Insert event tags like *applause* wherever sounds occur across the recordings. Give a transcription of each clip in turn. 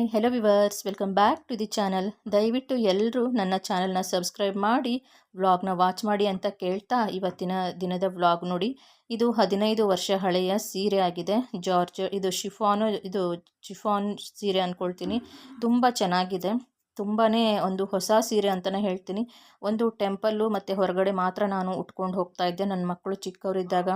Hi hello viewers welcome back to the channel ದಯವಿಟ್ಟು ಎಲ್ಲರೂ ನನ್ನ ಚಾನಲ್ನ ಸಬ್ಸ್ಕ್ರೈಬ್ ಮಾಡಿ ವ್ಲಾಗ್ನ ವಾಚ್ ಮಾಡಿ ಅಂತ ಕೇಳ್ತಾ ಇವತ್ತಿನ ದಿನದ ವ್ಲಾಗ್ ನೋಡಿ. ಇದು ಹದಿನೈದು ವರ್ಷ ಹಳೆಯ ಸೀರೆ ಆಗಿದೆ. ಜಾರ್ಜ್, ಇದು ಶಿಫಾನು, ಇದು ಶಿಫಾನ್ ಸೀರೆ ಅಂದ್ಕೊಳ್ತೀನಿ ತುಂಬ ಚೆನ್ನಾಗಿದೆ. ತುಂಬಾ ಒಂದು ಹೊಸ ಸೀರೆ ಅಂತಲೇ ಹೇಳ್ತೀನಿ. ಒಂದು ಟೆಂಪಲ್ಲು ಮತ್ತು ಹೊರಗಡೆ ಮಾತ್ರ ನಾನು ಉಟ್ಕೊಂಡು ಹೋಗ್ತಾ ಇದ್ದೆ. ನನ್ನ ಮಕ್ಕಳು ಚಿಕ್ಕವರಿದ್ದಾಗ.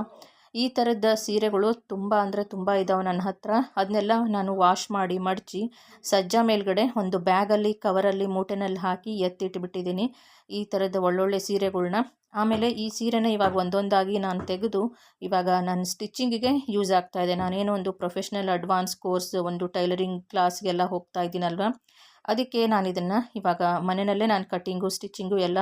ಈ ಥರದ ಸೀರೆಗಳು ತುಂಬ ಅಂದರೆ ತುಂಬ ಇದ್ದಾವೆ ನನ್ನ ಹತ್ರ. ಅದನ್ನೆಲ್ಲ ನಾನು ವಾಶ್ ಮಾಡಿ ಮಡಚಿ ಸಜ್ಜಾ ಮೇಲ್ಗಡೆ ಒಂದು ಬ್ಯಾಗಲ್ಲಿ ಕವರಲ್ಲಿ ಮೂಟೆನಲ್ಲಿ ಹಾಕಿ ಎತ್ತಿಟ್ಬಿಟ್ಟಿದ್ದೀನಿ ಈ ಥರದ ಒಳ್ಳೊಳ್ಳೆ ಸೀರೆಗಳನ್ನ ಆಮೇಲೆ ಈ ಸೀರೆನ ಇವಾಗ ಒಂದೊಂದಾಗಿ ನಾನು ತೆಗೆದು ಇವಾಗ ನನ್ನ ಸ್ಟಿಚ್ಚಿಂಗಿಗೆ ಯೂಸ್ ಆಗ್ತಾ ಇದೆ. ನಾನೇನೋ ಒಂದು ಪ್ರೊಫೆಷ್ನಲ್ ಅಡ್ವಾನ್ಸ್ ಕೋರ್ಸ್ ಒಂದು ಟೈಲರಿಂಗ್ ಕ್ಲಾಸ್ಗೆಲ್ಲ ಹೋಗ್ತಾ ಇದ್ದೀನಲ್ವ? ಅದಕ್ಕೆ ನಾನು ಇದನ್ನು ಇವಾಗ ಮನೆಯಲ್ಲೇ ನಾನು ಕಟ್ಟಿಂಗು ಸ್ಟಿಚ್ಚಿಂಗು ಎಲ್ಲ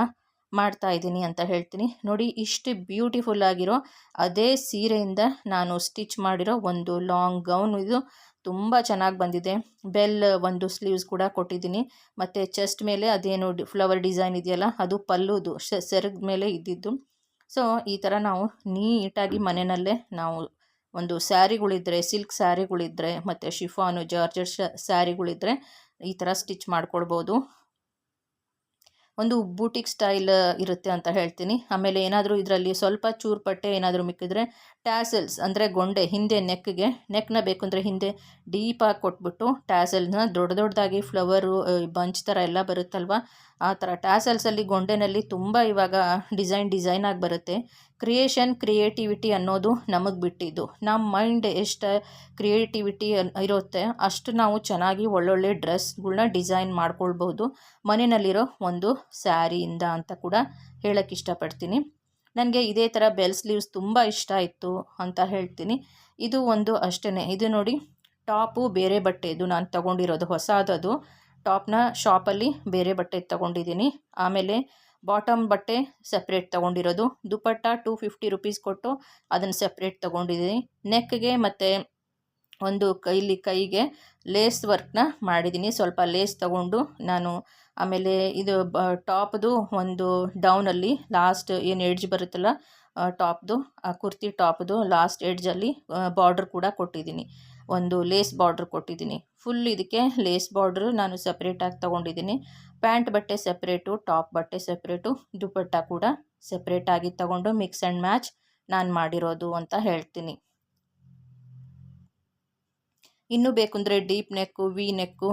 ಮಾಡ್ತಾ ಇದ್ದೀನಿ ಅಂತ ಹೇಳ್ತೀನಿ. ನೋಡಿ, ಇಷ್ಟು ಬ್ಯೂಟಿಫುಲ್ ಆಗಿರೋ ಅದೇ ಸೀರೆಯಿಂದ ನಾನು ಸ್ಟಿಚ್ ಮಾಡಿರೋ ಒಂದು ಲಾಂಗ್ ಗೌನ್ ಇದು ತುಂಬ ಚೆನ್ನಾಗಿ ಬಂದಿದೆ. ಬೆಲ್ ಒಂದು ಸ್ಲೀವ್ಸ್ ಕೂಡ ಕೊಟ್ಟಿದ್ದೀನಿ. ಮತ್ತು ಚೆಸ್ಟ್ ಮೇಲೆ ಅದೇನು ಫ್ಲವರ್ ಡಿಸೈನ್ ಇದೆಯಲ್ಲ, ಅದು ಪಲ್ಲುದು ಸೆರಗ್ ಮೇಲೆ ಇದ್ದಿದ್ದು. ಸೊ ಈ ಥರ ನಾವು ನೀಟಾಗಿ ಮನೆಯಲ್ಲೇ ನಾವು ಒಂದು ಸ್ಯಾರಿಗಳಿದ್ರೆ ಸಿಲ್ಕ್ ಸ್ಯಾರಿಗಳಿದ್ರೆ, ಮತ್ತು ಶಿಫಾನು, ಜಾರ್ಜರ್ ಸ್ಯಾರಿಗಳಿದ್ರೆ ಈ ಥರ ಸ್ಟಿಚ್ ಮಾಡ್ಕೊಳ್ಬೋದು ಒಂದು ಬೂಟಿಕ್ ಸ್ಟೈಲ್ ಇರುತ್ತೆ ಅಂತ ಹೇಳ್ತೀನಿ. ಆಮೇಲೆ ಏನಾದರೂ ಇದರಲ್ಲಿ ಸ್ವಲ್ಪ ಚೂರು ಪಟ್ಟೆ ಏನಾದರೂ ಮಿಕ್ಕಿದ್ರೆ ಟ್ಯಾಸಲ್ಸ್ ಅಂದರೆ ಗೊಂಡೆ, ಹಿಂದೆ ನೆಕ್ಗೆ ನೆಕ್ನ ಬೇಕು ಅಂದರೆ ಹಿಂದೆ ಡೀಪಾಗಿ ಕೊಟ್ಬಿಟ್ಟು ಟ್ಯಾಸಲ್ನ ದೊಡ್ಡ ದೊಡ್ಡದಾಗಿ ಫ್ಲವರು ಬಂಚ್ ಥರ ಎಲ್ಲ ಬರುತ್ತಲ್ವ? ಆ ಥರ ಟ್ಯಾಸಲ್ಸಲ್ಲಿ ಗೊಂಡೆನಲ್ಲಿ ತುಂಬ ಇವಾಗ ಡಿಸೈನ್ ಡಿಸೈನ್ ಆಗಿ ಬರುತ್ತೆ. ಕ್ರಿಯೇಷನ್ ಕ್ರಿಯೇಟಿವಿಟಿ ಅನ್ನೋದು ನಮಗೆ ಬಿಟ್ಟಿದ್ದು. ನಮ್ಮ ಮೈಂಡ್ ಎಷ್ಟು ಕ್ರಿಯೇಟಿವಿಟಿ ಇರುತ್ತೆ ಅಷ್ಟು ನಾವು ಚೆನ್ನಾಗಿ ಒಳ್ಳೊಳ್ಳೆ ಡ್ರೆಸ್ಗಳನ್ನ ಡಿಸೈನ್ ಮಾಡ್ಕೊಳ್ಬೋದು. ಮನೆಯಲ್ಲಿರೋ ಒಂದು ಸ್ಯಾರಿಯಿಂದ ಅಂತ ಕೂಡ ಹೇಳೋಕ್ಕೆ ಇಷ್ಟಪಡ್ತೀನಿ. ನನಗೆ ಇದೇ ಥರ ಬೆಲ್ ಸ್ಲೀವ್ಸ್ ತುಂಬ ಇಷ್ಟ ಇತ್ತು ಅಂತ ಹೇಳ್ತೀನಿ. ಇದು ಒಂದು ಅಷ್ಟೇ ಇದು ನೋಡಿ ಟಾಪು ಬೇರೆ ಬಟ್ಟೆದು ನಾನು ತಗೊಂಡಿರೋದು ಹೊಸದದು. ಟಾಪ್ನ ಶಾಪಲ್ಲಿ ಬೇರೆ ಬಟ್ಟೆ ತೊಗೊಂಡಿದ್ದೀನಿ. ಆಮೇಲೆ ಬಾಟಮ್ ಬಟ್ಟೆ ಸಪ್ರೇಟ್ ತೊಗೊಂಡಿರೋದು. ದುಪಟ್ಟ ಟೂ ಫಿಫ್ಟಿ ರುಪೀಸ್ ಕೊಟ್ಟು ಅದನ್ನು ಸಪ್ರೇಟ್ ತೊಗೊಂಡಿದ್ದೀನಿ. ನೆಕ್ಗೆ ಮತ್ತು ಒಂದು ಕೈಲಿ ಕೈಗೆ ಲೇಸ್ ವರ್ಕ್ನ ಮಾಡಿದ್ದೀನಿ. ಸ್ವಲ್ಪ ಲೇಸ್ ತಗೊಂಡು ನಾನು ಆಮೇಲೆ ಇದು ಬ ಟಾಪ್ದು ಒಂದು ಡೌನಲ್ಲಿ ಲಾಸ್ಟ್ ಏನು ಎಡ್ಜ್ ಬರುತ್ತಲ್ಲ ಟಾಪ್ದು, ಆ ಕುರ್ತಿ ಟಾಪ್ದು ಲಾಸ್ಟ್ ಎಡ್ಜಲ್ಲಿ ಬಾರ್ಡ್ರ್ ಕೂಡ ಕೊಟ್ಟಿದ್ದೀನಿ. ಒಂದು ಲೇಸ್ ಬಾರ್ಡ್ರ್ ಕೊಟ್ಟಿದ್ದೀನಿ. ಫುಲ್ ಇದಕ್ಕೆ ಲೇಸ್ ಬಾರ್ಡ್ರು ನಾನು ಸಪ್ರೇಟಾಗಿ ತೊಗೊಂಡಿದ್ದೀನಿ. ಪ್ಯಾಂಟ್ ಬಟ್ಟೆ ಸಪ್ರೇಟು ಟಾಪ್ ಬಟ್ಟೆ ಸಪ್ರೇಟು ದುಪಟ್ಟ ಕೂಡ ಸಪ್ರೇಟಾಗಿ ತಗೊಂಡು ಮಿಕ್ಸ್ ಆ್ಯಂಡ್ ಮ್ಯಾಚ್ ನಾನು ಮಾಡಿರೋದು ಅಂತ ಹೇಳ್ತೀನಿ. ಇನ್ನೂ ಬೇಕು ಅಂದರೆ ಡೀಪ್ ನೆಕ್ಕು ವಿ ನೆಕ್ಕು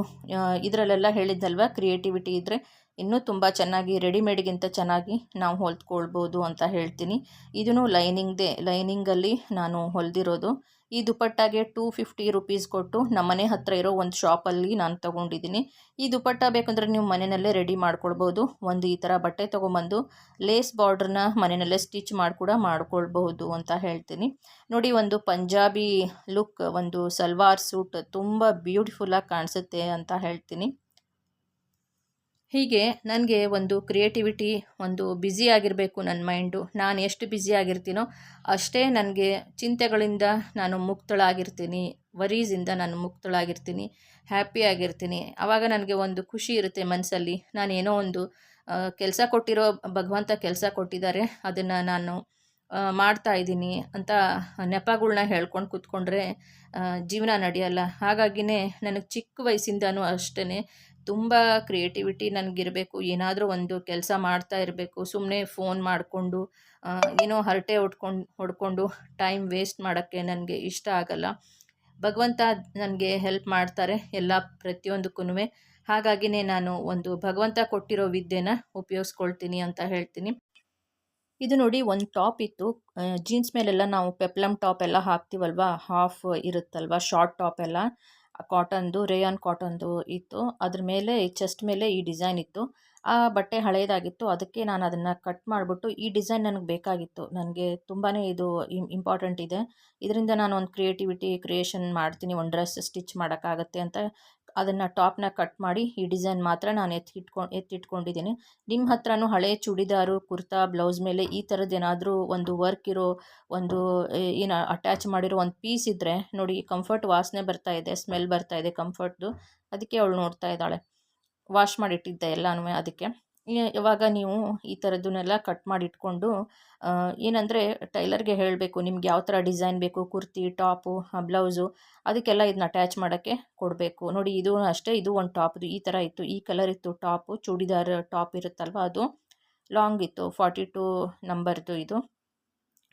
ಇದರಲ್ಲೆಲ್ಲ ಹೇಳಿದ್ದಲ್ವ? ಕ್ರಿಯೇಟಿವಿಟಿ ಇದ್ದರೆ ಇನ್ನೂ ತುಂಬ ಚೆನ್ನಾಗಿ ರೆಡಿಮೇಡ್ಗಿಂತ ಚೆನ್ನಾಗಿ ನಾವು ಹೊಲ್ದ್ಕೊಳ್ಬೋದು ಅಂತ ಹೇಳ್ತೀನಿ. ಇದನ್ನು ಲೈನಿಂಗ್ದೇ, ಲೈನಿಂಗಲ್ಲಿ ನಾನು ಹೊಲ್ದಿರೋದು. ಈ ದುಪಟ್ಟಾಗೆ ಟೂ ಫಿಫ್ಟಿ ರುಪೀಸ್ ಕೊಟ್ಟು ನಮ್ಮ ಮನೆ ಹತ್ತಿರ ಇರೋ ಒಂದು ಶಾಪಲ್ಲಿ ನಾನು ತೊಗೊಂಡಿದ್ದೀನಿ. ಈ ದುಪಟ್ಟ ಬೇಕಂದರೆ ನೀವು ಮನೆಯಲ್ಲೇ ರೆಡಿ ಮಾಡ್ಕೊಳ್ಬೋದು. ಒಂದು ಈ ಥರ ಬಟ್ಟೆ ತೊಗೊಂಬಂದು ಲೇಸ್ ಬಾರ್ಡ್ರನ್ನ ಮನೆಯಲ್ಲೇ ಸ್ಟಿಚ್ ಮಾಡಿ ಕೂಡ ಮಾಡ್ಕೊಳ್ಬಹುದು ಅಂತ ಹೇಳ್ತೀನಿ. ನೋಡಿ, ಒಂದು ಪಂಜಾಬಿ ಲುಕ್, ಒಂದು ಸಲ್ವಾರ್ ಸೂಟ್ ತುಂಬ ಬ್ಯೂಟಿಫುಲ್ಲಾಗಿ ಕಾಣಿಸುತ್ತೆ ಅಂತ ಹೇಳ್ತೀನಿ. ಹೀಗೆ ನನಗೆ ಒಂದು ಕ್ರಿಯೇಟಿವಿಟಿ, ಒಂದು ಬ್ಯುಸಿ ಆಗಿರಬೇಕು ನನ್ನ ಮೈಂಡು. ನಾನು ಎಷ್ಟು ಬ್ಯುಸಿ ಆಗಿರ್ತೀನೋ ಅಷ್ಟೇ ನನಗೆ ಚಿಂತೆಗಳಿಂದ ನಾನು ಮುಕ್ತಳಾಗಿರ್ತೀನಿ, ವರೀಸಿಂದ ನಾನು ಮುಕ್ತಳಾಗಿರ್ತೀನಿ, ಹ್ಯಾಪಿ ಆಗಿರ್ತೀನಿ. ಆವಾಗ ನನಗೆ ಒಂದು ಖುಷಿ ಇರುತ್ತೆ ಮನಸ್ಸಲ್ಲಿ. ನಾನೇನೋ ಒಂದು ಕೆಲಸ ಕೊಟ್ಟಿರೋ, ಭಗವಂತ ಕೆಲಸ ಕೊಟ್ಟಿದ್ದಾರೆ, ಅದನ್ನು ನಾನು ಮಾಡ್ತಾ ಇದ್ದೀನಿ ಅಂತ ನೆಪಗಳನ್ನ ಹೇಳ್ಕೊಂಡು ಕೂತ್ಕೊಂಡ್ರೆ ಜೀವನ ನಡೆಯಲ್ಲ. ಹಾಗಾಗಿನೇ ನನಗೆ ಚಿಕ್ಕ ವಯಸ್ಸಿಂದನೂ ಅಷ್ಟೇ ತುಂಬ ಕ್ರಿಯೇಟಿವಿಟಿ ನನಗಿರಬೇಕು. ಏನಾದರೂ ಒಂದು ಕೆಲಸ ಮಾಡ್ತಾ ಇರಬೇಕು. ಸುಮ್ಮನೆ ಫೋನ್ ಮಾಡಿಕೊಂಡು ಏನೋ ಹರಟೆ ಹೊಡ್ಕೊಂಡು ಹೊಡ್ಕೊಂಡು ಟೈಮ್ ವೇಸ್ಟ್ ಮಾಡೋಕ್ಕೆ ನನಗೆ ಇಷ್ಟ ಆಗಲ್ಲ. ಭಗವಂತ ನನಗೆ ಹೆಲ್ಪ್ ಮಾಡ್ತಾರೆ ಎಲ್ಲ ಪ್ರತಿಯೊಂದಕ್ಕೂ ಹಾಗಾಗಿನೇ ನಾನು ಒಂದು ಭಗವಂತ ಕೊಟ್ಟಿರೋ ವಿದ್ಯೆನ ಉಪಯೋಗಿಸ್ಕೊಳ್ತೀನಿ ಅಂತ ಹೇಳ್ತೀನಿ. ಇದು ನೋಡಿ ಒಂದು ಟಾಪ್ ಇತ್ತು. ಜೀನ್ಸ್ ಮೇಲೆಲ್ಲ ನಾವು ಪೆಪ್ಲಮ್ ಟಾಪ್ ಎಲ್ಲ ಹಾಕ್ತೀವಲ್ವ? ಹಾಫ್ ಇರುತ್ತಲ್ವ? ಶಾರ್ಟ್ ಟಾಪ್ ಎಲ್ಲ. ಕಾಟನ್ದು, ರೇಯಾನ್ ಕಾಟನ್ದು ಇತ್ತು. ಅದ್ರ ಮೇಲೆ ಚೆಸ್ಟ್ ಮೇಲೆ ಈ ಡಿಸೈನ್ ಇತ್ತು. ಆ ಬಟ್ಟೆ ಹಳೆಯದಾಗಿತ್ತು ಅದಕ್ಕೆ ನಾನು ಅದನ್ನು ಕಟ್ ಮಾಡಿಬಿಟ್ಟು, ಈ ಡಿಸೈನ್ ನನಗೆ ಬೇಕಾಗಿತ್ತು. ನನಗೆ ತುಂಬಾ ಇದು ಇಂಪಾರ್ಟೆಂಟ್ ಇದೆ. ಇದರಿಂದ ನಾನು ಒಂದು ಕ್ರಿಯೇಟಿವಿಟಿ ಕ್ರಿಯೇಷನ್ ಮಾಡ್ತೀನಿ. ಒಂದು ಡ್ರೆಸ್ ಸ್ಟಿಚ್ ಮಾಡೋಕ್ಕಾಗತ್ತೆ ಅಂತ ಅದನ್ನು ಟಾಪ್ನ ಕಟ್ ಮಾಡಿ ಈ ಡಿಸೈನ್ ಮಾತ್ರ ನಾನು ಎತ್ತಿಟ್ಕೊಂಡು ಎತ್ತಿಟ್ಕೊಂಡಿದ್ದೀನಿ. ನಿಮ್ಮ ಹತ್ರನೂ ಹಳೆ ಚೂಡಿದಾರು, ಕುರ್ತಾ, ಬ್ಲೌಸ್ ಮೇಲೆ ಈ ಥರದ್ದು ಏನಾದರೂ ಒಂದು ವರ್ಕ್ ಇರೋ ಒಂದು ಏನು ಅಟ್ಯಾಚ್ ಮಾಡಿರೋ ಒಂದು ಪೀಸ್ ಇದ್ದರೆ ನೋಡಿ, ಕಂಫರ್ಟ್ ವಾಸನೆ ಬರ್ತಾ ಇದೆ, ಸ್ಮೆಲ್ ಬರ್ತಾ ಇದೆ ಕಂಫರ್ಟ್ದು. ಅದಕ್ಕೆ ಅವಳು ನೋಡ್ತಾ ಇದ್ದಾಳೆ. ವಾಶ್ ಮಾಡಿಟ್ಟಿದ್ದೆ ಎಲ್ಲನೂ ಅದಕ್ಕೆ. ಇವಾಗ ನೀವು ಈ ಥರದ್ದನ್ನೆಲ್ಲ ಕಟ್ ಮಾಡಿ ಇಟ್ಕೊಂಡು ಏನಂದರೆ ಟೈಲರ್ಗೆ ಹೇಳಬೇಕು ನಿಮ್ಗೆ ಯಾವ ಥರ ಡಿಸೈನ್ ಬೇಕು, ಕುರ್ತಿ, ಟಾಪು ಬ್ಲೌಸು ಅದಕ್ಕೆಲ್ಲ ಇದನ್ನ ಅಟ್ಯಾಚ್ ಮಾಡೋಕ್ಕೆ ಕೊಡಬೇಕು. ನೋಡಿ ಇದು ಅಷ್ಟೇ, ಇದು ಒಂದು ಟಾಪ್ದು, ಈ ಥರ ಇತ್ತು, ಈ ಕಲರ್ ಇತ್ತು ಟಾಪು, ಚೂಡಿದಾರ್ ಟಾಪ್ ಇರುತ್ತಲ್ವ ಅದು? ಲಾಂಗ್ ಇತ್ತು, ಫಾರ್ಟಿ ಟೂ ನಂಬರ್ದು ಇದು.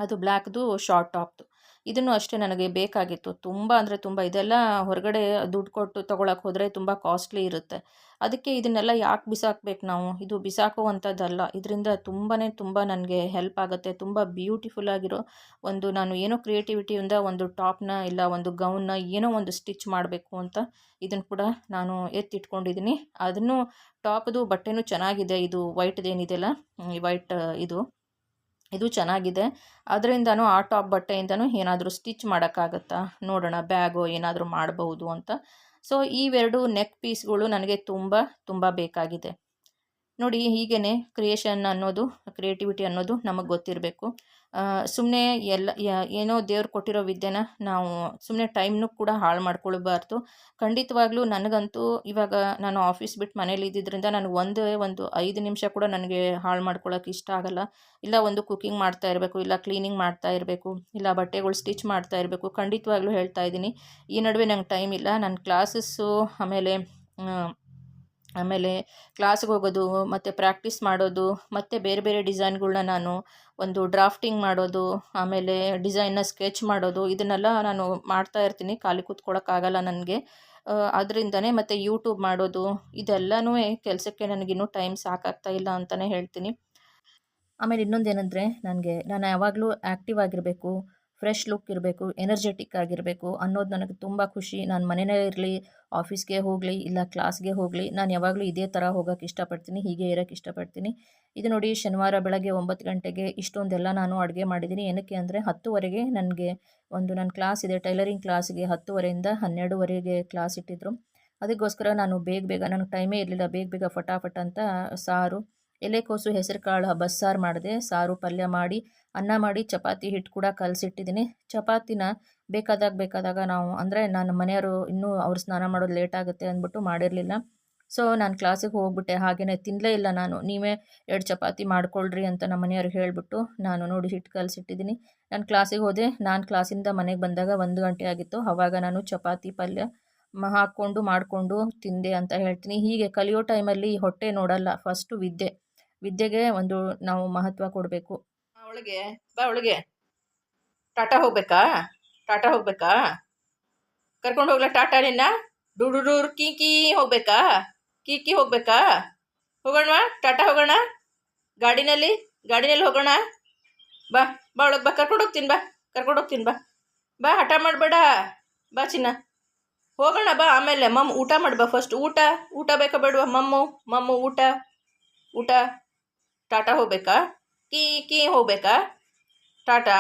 ಅದು ಬ್ಲ್ಯಾಕ್ದು ಶಾರ್ಟ್ ಟಾಪ್ದು. ಇದನ್ನು ಅಷ್ಟೇ ನನಗೆ ಬೇಕಾಗಿತ್ತು. ತುಂಬ ಅಂದರೆ ತುಂಬ ಇದೆಲ್ಲ ಹೊರಗಡೆ ದುಡ್ಡು ಕೊಟ್ಟು ತೊಗೊಳಕ್ಕೆ ಹೋದರೆ ತುಂಬ ಕಾಸ್ಟ್ಲಿ ಇರುತ್ತೆ. ಅದಕ್ಕೆ ಇದನ್ನೆಲ್ಲ ಯಾಕೆ ಬಿಸಾಕ್ಬೇಕು ನಾವು? ಇದು ಬಿಸಾಕುವಂಥದ್ದಲ್ಲ ಇದರಿಂದ ತುಂಬಾ ತುಂಬ ನನಗೆ ಹೆಲ್ಪ್ ಆಗುತ್ತೆ. ತುಂಬ ಬ್ಯೂಟಿಫುಲ್ ಆಗಿರೋ ಒಂದು ನಾನು ಏನೋ ಕ್ರಿಯೇಟಿವಿಟಿಯಿಂದ ಒಂದು ಟಾಪ್ನ ಇಲ್ಲ ಒಂದು ಗೌನ್ನ ಏನೋ ಒಂದು ಸ್ಟಿಚ್ ಮಾಡಬೇಕು ಅಂತ ಇದನ್ನು ಕೂಡ ನಾನು ಎತ್ತಿಟ್ಕೊಂಡಿದ್ದೀನಿ ಅದನ್ನು ಟಾಪ್ದು ಬಟ್ಟೆನೂ ಚೆನ್ನಾಗಿದೆ. ಇದು ವೈಟ್ದೇನಿದೆಯಲ್ಲ ಈ ವೈಟ್ ಇದು. ಇದು ಚೆನ್ನಾಗಿದೆ. ಅದರಿಂದನೂ ಆ ಟಾಪ್ ಬಟ್ಟೆಯಿಂದನೂ ಏನಾದರೂ ಸ್ಟಿಚ್ ಮಾಡೋಕ್ಕಾಗತ್ತಾ? ನೋಡೋಣ, ಬ್ಯಾಗೋ ಏನಾದರೂ ಮಾಡಬಹುದು ಅಂತ. ಸೊ, ಇವೆರಡು ನೆಕ್ ಪೀಸ್ಗಳು ನನಗೆ ತುಂಬ ತುಂಬ ಬೇಕಾಗಿದೆ. ನೋಡಿ ಹೀಗೇ ಕ್ರಿಯೇಷನ್ ಅನ್ನೋದು, ಕ್ರಿಯೇಟಿವಿಟಿ ಅನ್ನೋದು ನಮಗೆ ಗೊತ್ತಿರಬೇಕು. ಸುಮ್ಮನೆ ಎಲ್ಲ ಏನೋ ದೇವ್ರು ಕೊಟ್ಟಿರೋ ವಿದ್ಯೆನ ನಾವು ಸುಮ್ಮನೆ ಟೈಮ್ನು ಕೂಡ ಹಾಳು ಮಾಡ್ಕೊಳ್ಬಾರ್ದು. ಖಂಡಿತವಾಗ್ಲೂ ನನಗಂತೂ ಇವಾಗ ನಾನು ಆಫೀಸ್ ಬಿಟ್ಟು ಮನೇಲಿ ಇದ್ದಿದ್ದರಿಂದ ನನಗೆ ಒಂದೇ ಒಂದು ಐದು ನಿಮಿಷ ಕೂಡ ನನಗೆ ಹಾಳು ಮಾಡ್ಕೊಳ್ಳೋಕೆ ಇಷ್ಟ ಆಗಲ್ಲ. ಇಲ್ಲ ಒಂದು ಕುಕ್ಕಿಂಗ್ ಮಾಡ್ತಾ ಇರಬೇಕು, ಇಲ್ಲ ಕ್ಲೀನಿಂಗ್ ಮಾಡ್ತಾ ಇರಬೇಕು, ಇಲ್ಲ ಬಟ್ಟೆಗಳು ಸ್ಟಿಚ್ ಮಾಡ್ತಾ ಇರಬೇಕು. ಖಂಡಿತವಾಗ್ಲೂ ಹೇಳ್ತಾ ಇದ್ದೀನಿ. ಈ ನಡುವೆ ನಂಗೆ ಟೈಮ್ ಇಲ್ಲ. ನನ್ನ ಕ್ಲಾಸಸ್ಸು ಆಮೇಲೆ ಆಮೇಲೆ ಕ್ಲಾಸ್ಗೆ ಹೋಗೋದು, ಮತ್ತು ಪ್ರಾಕ್ಟೀಸ್ ಮಾಡೋದು, ಮತ್ತು ಬೇರೆ ಬೇರೆ ಡಿಸೈನ್ಗಳನ್ನ ನಾನು ಒಂದು ಡ್ರಾಫ್ಟಿಂಗ್ ಮಾಡೋದು, ಆಮೇಲೆ ಡಿಸೈನ್ನ ಸ್ಕೆಚ್ ಮಾಡೋದು, ಇದನ್ನೆಲ್ಲ ನಾನು ಮಾಡ್ತಾ ಇರ್ತೀನಿ. ಖಾಲಿ ಕೂತ್ಕೊಳ್ಳೋಕ್ಕಾಗಲ್ಲ ನನಗೆ. ಅದರಿಂದನೇ ಮತ್ತು ಯೂಟ್ಯೂಬ್ ಮಾಡೋದು, ಇದೆಲ್ಲನೂ ಕೆಲಸಕ್ಕೆ ನನಗಿನ್ನೂ ಟೈಮ್ ಸಾಕಾಗ್ತಾ ಇಲ್ಲ ಅಂತಲೇ ಹೇಳ್ತೀನಿ. ಆಮೇಲೆ ಇನ್ನೊಂದೇನೆಂದರೆ, ನನಗೆ, ನಾನು ಯಾವಾಗಲೂ ಆ್ಯಕ್ಟಿವ್ ಆಗಿರಬೇಕು. ಫ್ರೆಶ್ ಲುಕ್ ಇರಬೇಕು ಎನರ್ಜೆಟಿಕ್ ಆಗಿರಬೇಕು ಅನ್ನೋದು ನನಗೆ ತುಂಬ ಖುಷಿ. ನಾನು ಮನೆಯೇ ಇರಲಿ ಆಫೀಸ್ಗೆ ಹೋಗಲಿ, ಇಲ್ಲ ಕ್ಲಾಸ್ಗೆ ಹೋಗಲಿ, ನಾನು ಯಾವಾಗಲೂ ಇದೇ ಥರ ಹೋಗೋಕ್ಕೆ ಇಷ್ಟಪಡ್ತೀನಿ, ಹೀಗೆ ಇರೋಕ್ಕೆ ಇಷ್ಟಪಡ್ತೀನಿ. ಇದು ನೋಡಿ ಶನಿವಾರ ಬೆಳಗ್ಗೆ ಒಂಬತ್ತು ಗಂಟೆಗೆ ಇಷ್ಟೊಂದೆಲ್ಲ ನಾನು ಅಡುಗೆ ಮಾಡಿದ್ದೀನಿ ಏನಕ್ಕೆ ಅಂದರೆ ಹತ್ತುವರೆಗೆ ನನಗೆ ಒಂದು ನನ್ನ ಕ್ಲಾಸ್ ಇದೆ ಟೈಲರಿಂಗ್ ಕ್ಲಾಸ್ಗೆ ಹತ್ತುವರೆಯಿಂದ ಹನ್ನೆರಡುವರೆಗೆ ಕ್ಲಾಸ್ ಇಟ್ಟಿದ್ರು. ಅದಕ್ಕೋಸ್ಕರ ನಾನು ಬೇಗ ಬೇಗ ನನಗೆ ಟೈಮೇ ಇರಲಿಲ್ಲ, ಬೇಗ ಬೇಗ ಫಟಾಫಟ್ ಅಂತ ಸಾರು ಎಲೆಕೋಸು ಹೆಸರುಕಾಳು ಬಸ್ಸಾರು ಮಾಡಿದೆ, ಸಾರು ಪಲ್ಯ ಮಾಡಿ, ಅನ್ನ ಮಾಡಿ, ಚಪಾತಿ ಹಿಟ್ಟು ಕೂಡ ಕಲಸಿಟ್ಟಿದ್ದೀನಿ ಚಪಾತಿನ ಬೇಕಾದಾಗ ಬೇಕಾದಾಗ ನಾವು, ಅಂದರೆ ನನ್ನ ಮನೆಯವರು ಇನ್ನೂ ಅವ್ರು ಸ್ನಾನ ಮಾಡೋದು ಲೇಟ್ ಆಗುತ್ತೆ ಅಂದ್ಬಿಟ್ಟು ಮಾಡಿರಲಿಲ್ಲ. ಸೊ, ನಾನು ಕ್ಲಾಸಿಗೆ ಹೋಗ್ಬಿಟ್ಟೆ. ಹಾಗೆಯೇ ತಿನ್ನಲೇ ಇಲ್ಲ ನಾನು. ನೀವೇ ಎರಡು ಚಪಾತಿ ಮಾಡ್ಕೊಳ್ರಿ ಅಂತ ನಮ್ಮ ಮನೆಯವ್ರಿಗೆ ಹೇಳಿಬಿಟ್ಟು ನಾನು ನೋಡಿ ಹಿಟ್ಟು ಕಲಸಿಟ್ಟಿದ್ದೀನಿ ನಾನು ಕ್ಲಾಸಿಗೆ ಹೋದೆ. ನಾನು ಕ್ಲಾಸಿಂದ ಮನೆಗೆ ಬಂದಾಗ ಒಂದು ಗಂಟೆ ಆಗಿತ್ತು. ಆವಾಗ ನಾನು ಚಪಾತಿ, ಪಲ್ಯ ಹಾಕ್ಕೊಂಡು ಮಾಡಿಕೊಂಡು ತಿಂದೆ ಅಂತ ಹೇಳ್ತೀನಿ. ಹೀಗೆ ಕಲಿಯೋ ಟೈಮಲ್ಲಿ ಹೊಟ್ಟೆ ನೋಡಲ್ಲ ಫಸ್ಟು ವಿದ್ಯೆ. ವಿದ್ಯೆಗೆ ಒಂದು ನಾವು ಮಹತ್ವ ಕೊಡಬೇಕು. ಅವಳಿಗೆ ಬಾ ಅವಳಿಗೆ ಟಾಟಾ ಹೋಗ್ಬೇಕಾ? ಟಾಟಾ ಹೋಗ್ಬೇಕಾ? ಕರ್ಕೊಂಡು ಹೋಗ್ಲಾ ಟಾಟಾ ನಿನ್ನ? ಡುಡುಡೂರ್ ಕೀ ಕೀ ಹೋಗ್ಬೇಕಾ? ಕೀ ಕೀ ಹೋಗ್ಬೇಕಾ? ಹೋಗೋಣವಾ ಟಾಟಾ ಹೋಗೋಣ? ಗಾಡಿನಲ್ಲಿ ಗಾಡಿನಲ್ಲಿ ಹೋಗೋಣ? ಬಾ ಬಾ ಒಳಗೆ ಬಾ, ಕರ್ಕೊಂಡು ಹೋಗ್ತೀನಿ, ಬಾ. ಕರ್ಕೊಂಡು ಹೋಗ್ತೀನಿ, ಬಾ. ಬಾ, ಹಠ ಮಾಡಬೇಡ. ಬಾ ಚಿನ್ನ. ಹೋಗೋಣ ಬಾ ಆಮೇಲೆ. ಮಮ್ಮ, ಊಟ ಮಾಡ್ಬಾ ಫಸ್ಟ್ ಊಟ ಊಟ ಬೇಕಾ ಬೇಡವಾ? ಮಮ್ಮು ಮಮ್ಮು, ಊಟ ಊಟ. ಟಾಟಾ ಹೋಗ್ಬೇಕಾ? ಕೀ ಕೀ ಹೋಗ್ಬೇಕಾ? ಟಾಟಾ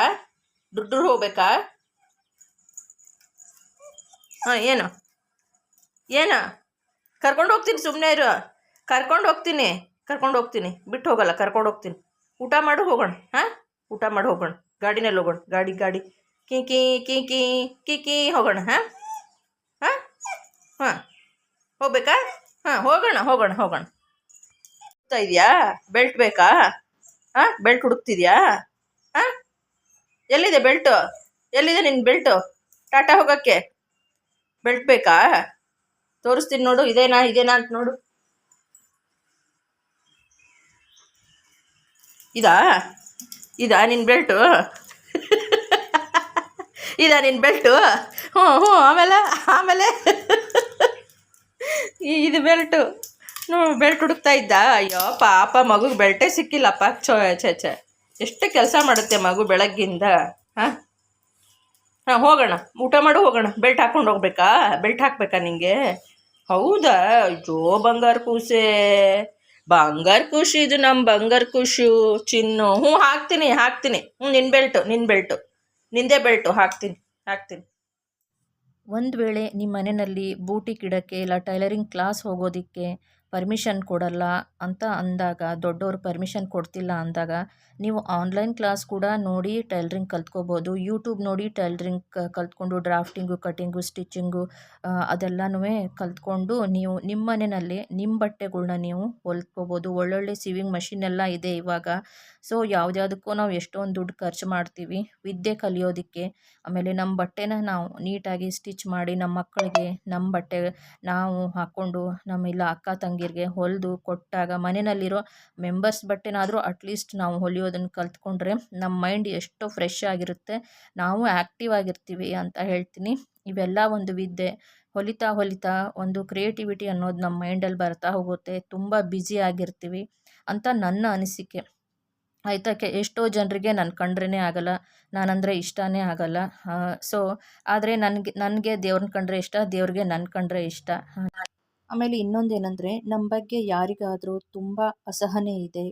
ದುಡ್ಡು ಹೋಗ್ಬೇಕಾ? ಹಾಂ, ಏನು? ಏನು? ಕರ್ಕೊಂಡು ಹೋಗ್ತೀನಿ ಸುಮ್ಮನೆ ಇರು. ಕರ್ಕೊಂಡು ಹೋಗ್ತೀನಿ ಕರ್ಕೊಂಡು ಹೋಗ್ತೀನಿ. ಬಿಟ್ಟು ಹೋಗಲ್ಲ, ಕರ್ಕೊಂಡು ಹೋಗ್ತೀನಿ. ಊಟ ಮಾಡು, ಹೋಗೋಣ. ಹಾಂ? ಊಟ ಮಾಡಿ, ಹೋಗೋಣ. ಗಾಡಿನಲ್ಲಿ ಹೋಗೋಣ. ಗಾಡಿ ಗಾಡಿ. ಕಿ ಕಿ ಕಿ ಕಿ ಕಿ ಕಿ, ಹೋಗೋಣ. ಹಾಂ? ಹಾಂ, ಹೋಗ್ಬೇಕಾ? ಹಾಂ, ಹೋಗೋಣ ಹೋಗೋಣ ಹೋಗೋಣ. ಹುಡುಕ್ತಾ ಇದೆಯಾ? ಬೆಲ್ಟ್ ಬೇಕಾ? ಹಾಂ, ಬೆಲ್ಟ್ ಹುಡುಕ್ತಿದ್ಯಾ? ಹಾಂ? ಎಲ್ಲಿದೆ ಬೆಲ್ಟು? ಎಲ್ಲಿದೆ ನಿನ್ನ ಬೆಲ್ಟು? ಟಾಟಾ ಹೋಗೋಕ್ಕೆ? ಬೆಲ್ಟ್ ಬೇಕಾ? ತೋರಿಸ್ತೀನಿ ನೋಡು, ಇದೇನಾ ಇದೇನಾ ಅಂತ ನೋಡು. ಇದಾ? ಇದಾ ನಿನ್ನ ಬೆಲ್ಟು? *laughs* ಇದಾ ನಿನ್ನ ಬೆಲ್ಟು? ಹ್ಞೂ ಹ್ಞೂ ಆಮೇಲೆ ಆಮೇಲೆ. *laughs* ಇದು ಬೆಲ್ಟು. ನೋ ಬೆಲ್ಟ್ ಹುಡುಕ್ತಾ ಇದ್ದ. ಅಯ್ಯೋ, ಪಾಪ, ಮಗುಗೆ ಬೆಲ್ಟೇ ಸಿಕ್ಕಿಲ್ಲಪ್ಪ. ಚೋ ಛೆ ಎಷ್ಟು ಕೆಲಸ ಮಾಡುತ್ತೆ ಮಗು ಬೆಳಗ್ಗಿಂದ, ಹಾಂ? ಹಾಂ, ಹೋಗೋಣ. ಊಟ ಮಾಡು, ಹೋಗೋಣ. ಬೆಲ್ಟ್ ಹಾಕ್ಕೊಂಡು ಹೋಗ್ಬೇಕಾ? ಬೆಲ್ಟ್ ಹಾಕ್ಬೇಕಾ ನಿಂಗೆ? ಹೌದಾ? ಅಯ್ಯೋ, ಬಂಗಾರ ಕೂಸೆ. ಬಂಗಾರ ಖುಷಿ ಇದು ನಮ್ಮ ಬಂಗಾರ ಖುಷಿ ಚಿನ್ನು. ಹ್ಞೂ, ಹಾಕ್ತೀನಿ ಹಾಕ್ತೀನಿ. ಹ್ಞೂ ನಿನ್ನ ಬೆಲ್ಟು ನಿನ್ನ ಬೆಲ್ಟು. ನಿಂದೇ ಬೆಲ್ಟು, ಹಾಕ್ತೀನಿ ಹಾಕ್ತೀನಿ. ಒಂದು ವೇಳೆ ನಿಮ್ಮ ಮನೆಯಲ್ಲಿ ಬೂಟಿಕ್ ಇಡೋಕ್ಕೆ ಇಲ್ಲ ಟೈಲರಿಂಗ್ ಕ್ಲಾಸ್ ಹೋಗೋದಕ್ಕೆ ಪರ್ಮಿಷನ್ ಕೊಡಲ್ಲ ಅಂತ ಅಂದಾಗ, ದೊಡ್ಡವರು ಪರ್ಮಿಷನ್ ಕೊಡ್ತಿಲ್ಲ ಅಂದಾಗ, ನೀವು ಆನ್ಲೈನ್ ಕ್ಲಾಸ್ ಕೂಡ ನೋಡಿ ಟೈಲ್ರಿಂಗ್ ಕಲ್ತ್ಕೋಬೋದು. ಯೂಟ್ಯೂಬ್ ನೋಡಿ ಟೈಲ್ರಿಂಗ್ ಕಲ್ತ್ಕೊಂಡು ಡ್ರಾಫ್ಟಿಂಗು ಕಟಿಂಗು ಸ್ಟಿಚಿಂಗು ಅದೆಲ್ಲನೂ ಕಲ್ತ್ಕೊಂಡು ನೀವು ನಿಮ್ಮ ಮನೆಯಲ್ಲಿ ನಿಮ್ಮ ಬಟ್ಟೆಗಳನ್ನ ನೀವು ಹೊಲ್ಕೋಬೋದು ಒಳ್ಳೊಳ್ಳೆ ಸಿವಿಂಗ್ ಮಷಿನ್ ಎಲ್ಲ ಇದೆ ಇವಾಗ. ಸೊ ಯಾವುದ್ಯಾವುದಕ್ಕೂ ನಾವು ಎಷ್ಟೊಂದು ದುಡ್ಡು ಖರ್ಚು ಮಾಡ್ತೀವಿ ವಿದ್ಯೆ ಕಲಿಯೋದಕ್ಕೆ. ಆಮೇಲೆ ನಮ್ಮ ಬಟ್ಟೆನ ನಾವು ನೀಟಾಗಿ ಸ್ಟಿಚ್ ಮಾಡಿ ನಮ್ಮ ಮಕ್ಕಳಿಗೆ ನಮ್ಮ ಬಟ್ಟೆ ನಾವು ಹಾಕ್ಕೊಂಡು ನಮ್ಮ ಇಲ್ಲ ಅಕ್ಕ ತಂಗಿರಿಗೆ ಹೊಲಿದು ಕೊಟ್ಟಾಗ ಮನೆಯಲ್ಲಿರೋ ಮೆಂಬರ್ಸ್ ಬಟ್ಟೆನಾದರೂ ಅಟ್ಲೀಸ್ಟ್ ನಾವು ಹೊಲಿಯೋದನ್ನು ಕಲ್ತ್ಕೊಂಡ್ರೆ ನಮ್ಮ ಮೈಂಡ್ ಎಷ್ಟೋ ಫ್ರೆಶ್ ಆಗಿರುತ್ತೆ. ನಾವು ಆ್ಯಕ್ಟಿವ್ ಆಗಿರ್ತೀವಿ ಅಂತ ಹೇಳ್ತೀನಿ. ಇವೆಲ್ಲ ಒಂದು ವಿದ್ಯೆ. ಹೊಲಿತಾ ಹೊಲಿತಾ ಒಂದು ಕ್ರಿಯೇಟಿವಿಟಿ ಅನ್ನೋದು ನಮ್ಮ ಮೈಂಡಲ್ಲಿ ಬರ್ತಾ ಹೋಗುತ್ತೆ. ತುಂಬ ಬ್ಯುಸಿ ಆಗಿರ್ತೀವಿ ಅಂತ ನನ್ನ ಅನಿಸಿಕೆ. ಆಯಿತಾ ಕೆ? ಎಷ್ಟೋ ಜನರಿಗೆ ನಾನು ಕಂಡ್ರೇ ಆಗಲ್ಲ. ನಾನಂದರೆ ಇಷ್ಟನೇ ಆಗಲ್ಲ. ಸೊ ಆದರೆ ನನಗೆ ನನಗೆ ದೇವ್ರನ್ನ ಕಂಡ್ರೆ ಇಷ್ಟ, ದೇವ್ರಿಗೆ ನನ್ನ ಕಂಡ್ರೆ ಇಷ್ಟ. ಆಮೇಲೆ ಇನ್ನೊಂದು ಏನಂದರೆ ನಮ್ಮ ಬಗ್ಗೆ ಯಾರಿಗಾದರೂ ತುಂಬ ಅಸಹನೆ ಇದೆ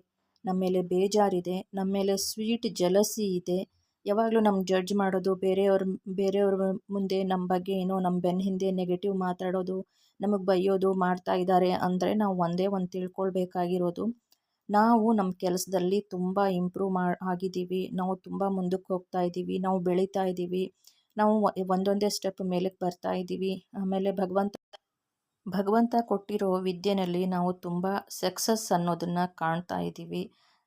ನಮ್ಮ ಮೇಲೆ ಬೇಜಾರಿದೆ ನಮ್ಮ ಮೇಲೆ ಸ್ವೀಟ್ ಜಲಸಿ ಇದೆ, ಯಾವಾಗಲೂ ನಮ್ಮ ಜಡ್ಜ್ ಮಾಡೋದು, ಬೇರೆಯವ್ರ ಬೇರೆಯವ್ರ ಮುಂದೆ ನಮ್ಮ ಬಗ್ಗೆ ಏನೋ ನಮ್ಮ ಬೆನ್ನ ಹಿಂದೆ ನೆಗೆಟಿವ್ ಮಾತಾಡೋದು, ನಮಗೆ ಬೈಯೋದು, ಮಾಡ್ತಾ ಇದ್ದಾರೆ ಅಂದರೆ ನಾವು ಒಂದೇ ಒಂದು ತಿಳ್ಕೊಳ್ಬೇಕಾಗಿರೋದು. ನಾವು ನಮ್ಮ ಕೆಲಸದಲ್ಲಿ ತುಂಬ ಇಂಪ್ರೂವ್ ಮಾ, ಆಗಿದ್ದೀವಿ, ನಾವು ತುಂಬ ಮುಂದಕ್ಕೆ ಹೋಗ್ತಾ ಇದ್ದೀವಿ, ನಾವು ಬೆಳೀತಾ ಇದ್ದೀವಿ, ನಾವು ಒಂದೊಂದೇ ಸ್ಟೆಪ್ ಮೇಲಕ್ಕೆ ಬರ್ತಾ ಇದ್ದೀವಿ, ಆಮೇಲೆ ಭಗವಂತ ಭಗವಂತ ಕೊಟ್ಟಿರೋ ವಿದ್ಯೆನಲ್ಲಿ ನಾವು ತುಂಬ ಸಕ್ಸಸ್ ಅನ್ನೋದನ್ನು ಕಾಣ್ತಾ ಇದ್ದೀವಿ.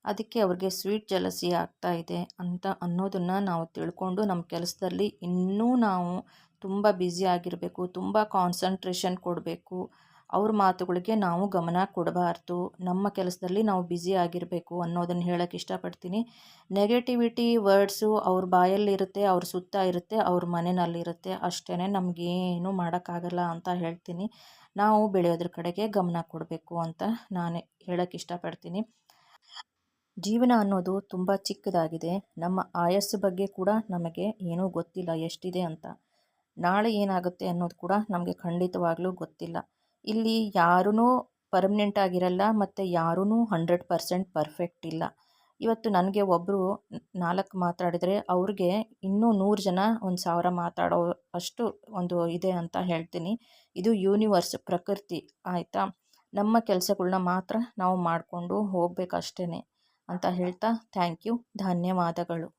ಅದಕ್ಕೆ ಅವ್ರಿಗೆ ಸ್ವೀಟ್ ಜಲಸಿ ಆಗ್ತಾ ಇದೆ ಅಂತ ಅನ್ನೋದನ್ನು ನಾವು ತಿಳ್ಕೊಂಡು ನಮ್ಮ ಕೆಲಸದಲ್ಲಿ ಇನ್ನೂ ನಾವು ತುಂಬ ಆಗಿರಬೇಕು, ತುಂಬ ಕಾನ್ಸಂಟ್ರೇಷನ್ ಕೊಡಬೇಕು. ಅವ್ರ ಮಾತುಗಳಿಗೆ ನಾವು ಗಮನ ಕೊಡಬಾರ್ದು. ನಮ್ಮ ಕೆಲಸದಲ್ಲಿ ನಾವು ಬ್ಯುಸಿ ಆಗಿರಬೇಕು ಅನ್ನೋದನ್ನು ಹೇಳೋಕ್ಕೆ ಇಷ್ಟಪಡ್ತೀನಿ. ನೆಗೆಟಿವಿಟಿ ವರ್ಡ್ಸು ಅವ್ರ ಬಾಯಲ್ಲಿರುತ್ತೆ ಅವ್ರ ಸುತ್ತ ಇರುತ್ತೆ, ಅವ್ರ ಮನೆಯಲ್ಲಿರುತ್ತೆ ಅಷ್ಟೇ ನಮಗೇನು ಮಾಡೋಕ್ಕಾಗಲ್ಲ ಅಂತ ಹೇಳ್ತೀನಿ. ನಾವು ಬೆಳೆಯೋದ್ರ ಕಡೆಗೆ ಗಮನ ಕೊಡಬೇಕು ಅಂತ ನಾನು ಹೇಳಕ್ಕೆ ಇಷ್ಟಪಡ್ತೀನಿ. ಜೀವನ ಅನ್ನೋದು ತುಂಬ ಚಿಕ್ಕದಾಗಿದೆ. ನಮ್ಮ ಆಯಸ್ಸು ಬಗ್ಗೆ ಕೂಡ ನಮಗೆ ಏನೂ ಗೊತ್ತಿಲ್ಲ ಎಷ್ಟಿದೆ ಅಂತ. ನಾಳೆ ಏನಾಗುತ್ತೆ ಅನ್ನೋದು ಕೂಡ ನಮಗೆ ಖಂಡಿತವಾಗ್ಲೂ ಗೊತ್ತಿಲ್ಲ. ಇಲ್ಲಿ ಯಾರೂ ಪರ್ಮನೆಂಟ್ ಆಗಿರಲ್ಲ ಮತ್ತು ಯಾರೂ ಹಂಡ್ರೆಡ್ ಪರ್ಸೆಂಟ್ ಪರ್ಫೆಕ್ಟ್ ಇಲ್ಲ. ಇವತ್ತು ನನಗೆ ಒಬ್ಬರು ನಾಲ್ಕು ಮಾತಾಡಿದರೆ ಅವ್ರಿಗೆ ಇನ್ನೂ ನೂರು ಜನ ಒಂದು ಸಾವಿರ ಮಾತಾಡೋ ಅಷ್ಟು ಒಂದು ಇದೆ ಅಂತ ಹೇಳ್ತೀನಿ. ಇದು ಯೂನಿವರ್ಸ್, ಪ್ರಕೃತಿ, ಆಯಿತಾ? ನಮ್ಮ ಕೆಲಸಗಳನ್ನ ಮಾತ್ರ ನಾವು ಮಾಡಿಕೊಂಡು ಹೋಗಬೇಕಷ್ಟೇ ಅಂತ ಹೇಳ್ತಾ ಥ್ಯಾಂಕ್ ಯು, ಧನ್ಯವಾದಗಳು.